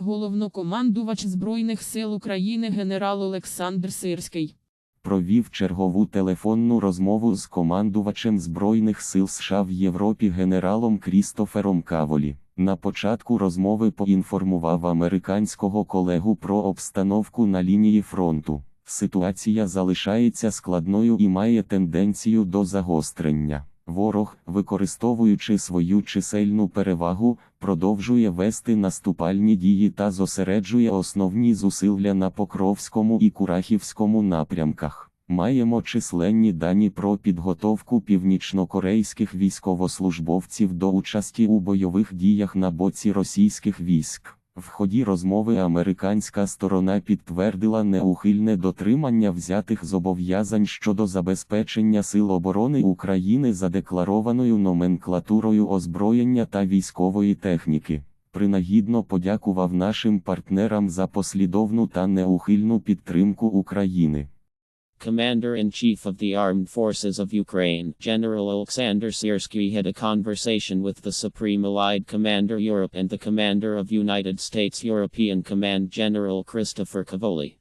Головнокомандувач Збройних сил України генерал Олександр Сирський. Провів чергову телефонну розмову з командувачем Збройних сил США в Європі генералом Крістофером Каволі. На початку розмови поінформував американського колегу про обстановку на лінії фронту. Ситуація залишається складною і має тенденцію до загострення. Ворог, використовуючи свою чисельну перевагу, продовжує вести наступальні дії та зосереджує основні зусилля на Покровському і Курахівському напрямках. Маємо численні дані про підготовку північнокорейських військовослужбовців до участі у бойових діях на боці російських військ. В ході розмови американська сторона підтвердила неухильне дотримання взятих зобов'язань щодо забезпечення сил оборони України задекларованою номенклатурою озброєння та військової техніки. Принагідно подякував нашим партнерам за послідовну та неухильну підтримку України. Commander-in-Chief of the Armed Forces of Ukraine, General Alexander Siersky had a conversation with the Supreme Allied Commander Europe and the Commander of United States European Command General Christopher Cavoli.